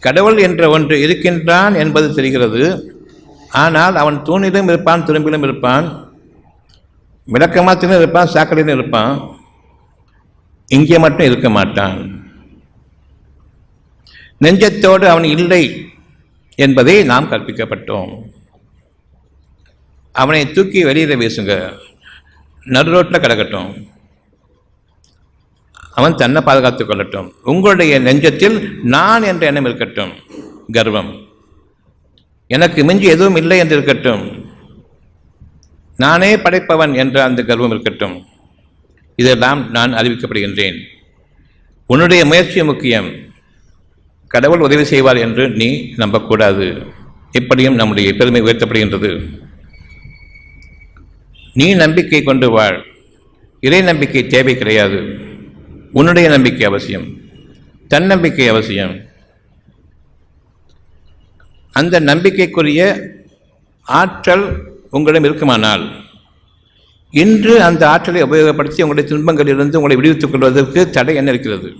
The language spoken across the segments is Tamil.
கடவுள் என்ற ஒன்று இருக்கின்றான் என்பது தெரிகிறது. ஆனால் அவன் தூணிலும் இருப்பான் துரும்பிலும் இருப்பான் விளக்கமாத்திலும் இருப்பான் சாக்கடையிலும் இருப்பான். இங்கே மட்டும் இருக்க மாட்டான். நெஞ்சத்தோடு அவன் இல்லை என்பதை நாம் கற்பிக்கப்பட்டோம். அவனை தூக்கி வெளியில் வீசுங்க. நடு ரோட்டில் கிடக்கட்டும். அவன் தன்னை பாதுகாத்துக் கொள்ளட்டும். உங்களுடைய நெஞ்சத்தில் நான் என்ற எண்ணம் இருக்கட்டும். கர்வம். எனக்கு மிஞ்சி எதுவும் இல்லை என்று இருக்கட்டும். நானே படைப்பவன் என்ற அந்த கர்வம் இருக்கட்டும். இதெல்லாம் நான் அறிவிக்கப்படுகின்றேன். உன்னுடைய முயற்சி முக்கியம். கடவுள் உதவி செய்வார் என்று நீ நம்பக்கூடாது. இப்படியும் நம்முடைய பெருமை உயர்த்தப்படுகின்றது. நீ நம்பிக்கை கொண்டு வாழ். இறை நம்பிக்கை தேவை கிடையாது. உன்னுடைய நம்பிக்கை அவசியம். தன்னம்பிக்கை அவசியம். அந்த நம்பிக்கைக்குரிய ஆற்றல் உங்களிடம் இருக்குமானால் இன்று அந்த ஆற்றலை உபயோகப்படுத்தி உங்களுடைய துன்பங்களிலிருந்து உங்களை விடுவித்துக் கொள்வதற்கு தடை என்ன இருக்கிறது?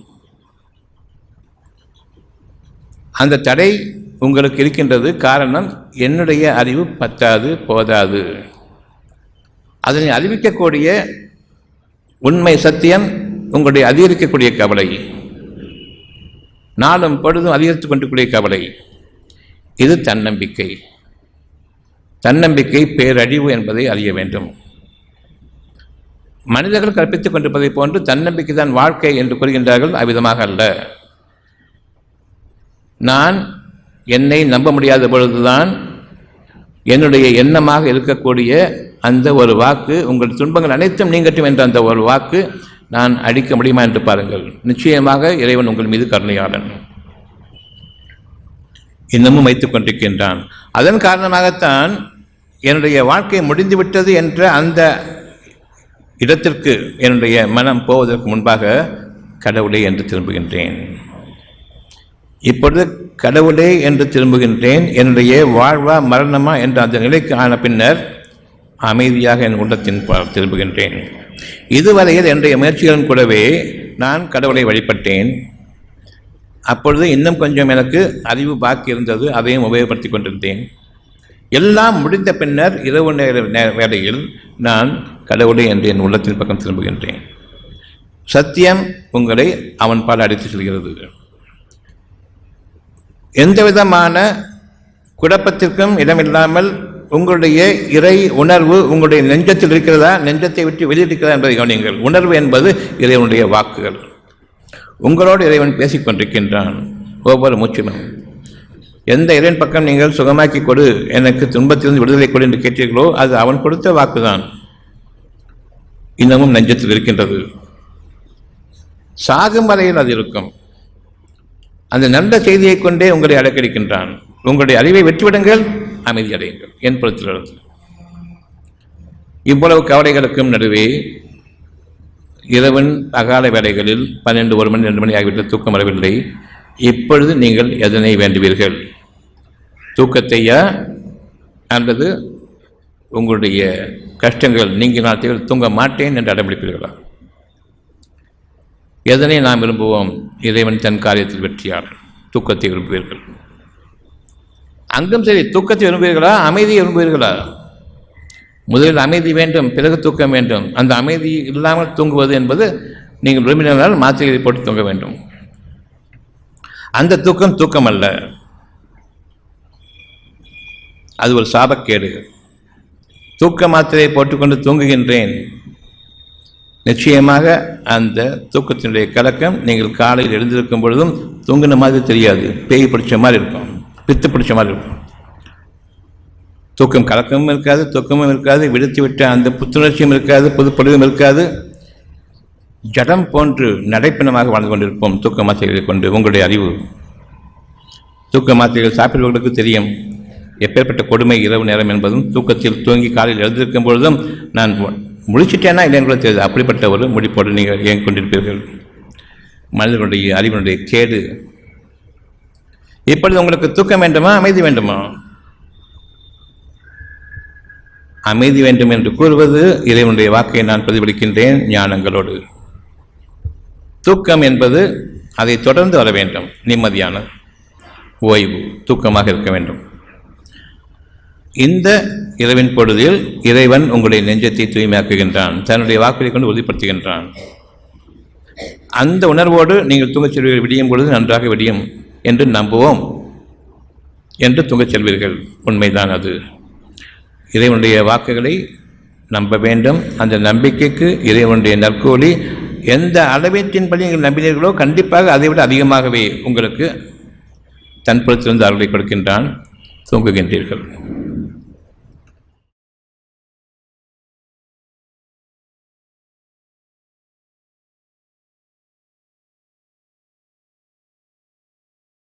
அந்த தடை உங்களுக்கு இருக்கின்றது காரணம் என்னுடைய அறிவு பத்தாது போதாது. அதனை அறிவிக்கக்கூடிய உண்மை சத்தியம் உங்களுடைய அதிகரிக்கக்கூடிய கவலை நாளும் பொழுதும் அதிகரித்துக் கொண்டிருக்கூடிய கவலை இது தன்னம்பிக்கை. தன்னம்பிக்கை பேரழிவு என்பதை அறிய வேண்டும். மனிதர்கள் கற்பித்துக் கொண்டிருப்பதை போன்று தன்னம்பிக்கை தான் வாழ்க்கை என்று கூறுகின்றார்கள் அவ்விதமாக அல்ல. நான் என்னை நம்ப முடியாத பொழுதுதான் என்னுடைய எண்ணமாக இருக்கக்கூடிய அந்த ஒரு வாக்கு உங்கள் துன்பங்கள் அனைத்தும் நீங்கட்டும் என்ற அந்த ஒரு வாக்கு நான் அடிக்க முடியுமா என்று பாருங்கள். நிச்சயமாக இறைவன் உங்கள் மீது கருணையாளன். இன்னமும் வைத்துக் கொண்டிருக்கின்றான். அதன் காரணமாகத்தான் என்னுடைய வாழ்க்கை முடிந்துவிட்டது என்ற அந்த இடத்திற்கு என்னுடைய மனம் போவதற்கு முன்பாக கடவுளே என்று திரும்புகின்றேன். இப்பொழுது கடவுளே என்று திரும்புகின்றேன். என்னுடைய வாழ்வா மரணமா என்ற அந்த நிலைக்கு ஆன பின்னர் அமைதியாக என் உள்ளத்தின் திரும்புகின்றேன். இதுவரையில் என்னுடைய முயற்சிகளும் கூடவே நான் கடவுளை வழிபட்டேன். அப்பொழுது இன்னும் கொஞ்சம் எனக்கு அறிவு பாக்கி இருந்தது அதையும் உபயோகப்படுத்தி கொண்டிருந்தேன். எல்லாம் முடிந்த பின்னர் இரவு நேர வேளையில் நான் கடவுளை என்று என் உள்ளத்தின் பக்கம் திரும்புகின்றேன். சத்தியம் உங்களை அவன் பால் அடித்து செல்கிறது. எந்த விதமான குழப்பத்திற்கும் இடமில்லாமல் உங்களுடைய இறை உணர்வு உங்களுடைய நெஞ்சத்தில் இருக்கிறதா? நெஞ்சத்தை விட்டு வெளியிருக்கிறதா என்பதை கவனியுங்கள். உணர்வு என்பது இறைவனுடைய வாக்குகள். உங்களோடு இறைவன் பேசிக் கொண்டிருக்கின்றான். ஒவ்வொரு மூச்சிலும் எந்த இறைவன் பக்கம் நீங்கள் சுகமாக்கி கொடு எனக்கு துன்பத்திலிருந்து விடுதலை கொடு என்று கேட்டீர்களோ அது அவன் கொடுத்த வாக்குதான். இன்னமும் நெஞ்சத்தில் இருக்கின்றது. சாகும் வரையில் அது இருக்கும். அந்த நல்ல செய்தியை கொண்டே உங்களை அடக்கடிக்கின்றான். உங்களுடைய அறிவை வெற்றிவிடுங்கள் அமைதியடையுங்கள் என் புறத்திலிருந்து இவ்வளவு கவலைகளுக்கும் நடுவே இரவன் அகால வேலைகளில் பன்னெண்டு ஒரு மணி ரெண்டு மணி ஆகிவிட்டு தூக்கம் வரவில்லை. இப்பொழுது நீங்கள் எதனை வேண்டுவீர்கள்? தூக்கத்தையா அல்லது உங்களுடைய கஷ்டங்கள் நீங்கள் நான் தூங்க மாட்டேன் என்று அடம்பிடிப்பீர்களா? எதனை நாம் விரும்புவோம்? இறைவன் தன் காரியத்தில் வெற்றியாளர் தூக்கத்தை விரும்புவீர்கள். அங்கும் சரி தூக்கத்தை விரும்புவீர்களா? அமைதியை விரும்புவீர்களா? முதலில் அமைதி வேண்டும் பிறகு தூக்கம் வேண்டும். அந்த அமைதி இல்லாமல் தூங்குவது என்பது நீங்கள் விரும்பினால் மாத்திரைகளை போட்டு தூங்க வேண்டும். அந்த தூக்கம் தூக்கம் அல்ல. அது ஒரு சாபக்கேடு. தூக்க மாத்திரையை போட்டுக்கொண்டு தூங்குகின்றேன். நிச்சயமாக அந்த தூக்கத்தினுடைய கலக்கம் நீங்கள் காலையில் எழுந்திருக்கும் பொழுதும் தூங்கின மாதிரி தெரியாது. பேய் பிடிச்ச மாதிரி இருக்கும். பித்து பிடிச்ச மாதிரி இருக்கும். தூக்கம் கலக்கமும் இருக்காது தூக்கமும் இருக்காது விடுத்து விட்ட அந்த புத்துணர்ச்சியும் இருக்காது புதுப்பொழுதும் இருக்காது. ஜடம் போன்று நடைப்பினமாக வாழ்ந்து கொண்டிருப்போம் தூக்க மாத்திரைகளை கொண்டு உங்களுடைய அறிவு. தூக்க மாத்திரைகள் சாப்பிடுவர்களுக்கு தெரியும். எப்பேற்பட்ட கொடுமை இரவு நேரம் என்பதும் தூக்கத்தில் தூங்கி காலையில் எழுந்திருக்கும் பொழுதும் நான் முடிச்சிட்டேனா இல்லைன்னு கூட தெரியுது. அப்படிப்பட்ட ஒரு முடிப்போடு நீங்கள் ஏன் கொண்டிருப்பீர்கள்? மனிதர்களுடைய அறிவினுடைய கேடு இப்பொழுது உங்களுக்கு தூக்கம் வேண்டுமா அமைதி வேண்டுமா? அமைதி வேண்டும் என்று கூறுவது இறைவனுடைய வாக்கை நான் பிரதிபலிக்கின்றேன் ஞானங்களோடு. தூக்கம் என்பது அதை தொடர்ந்து வர வேண்டும் நிம்மதியான ஓய்வு தூக்கமாக இருக்க வேண்டும். இந்த இரவின் பொழுதில் இறைவன் உங்களுடைய நெஞ்சத்தை தூய்மையாக்குகின்றான் தன்னுடைய வாக்குகளை கொண்டு உறுதிப்படுத்துகின்றான். அந்த உணர்வோடு நீங்கள் தூங்கச் செல்வீர்கள் விடியும் பொழுது நன்றாக விடியும். என்று நம்புவோம் என்று தூங்கச் செல்வீர்கள். உண்மைதான் அது. இறைவனுடைய வாக்குகளை நம்ப வேண்டும். அந்த நம்பிக்கைக்கு இறைவனுடைய நற்கோழி எந்த அளவீட்டின்படி நீங்கள் நம்பினீர்களோ கண்டிப்பாக அதை விட அதிகமாகவே உங்களுக்கு தன்புறத்திலிருந்து அருளை கொடுக்கின்றான். தூங்குகின்றீர்கள்.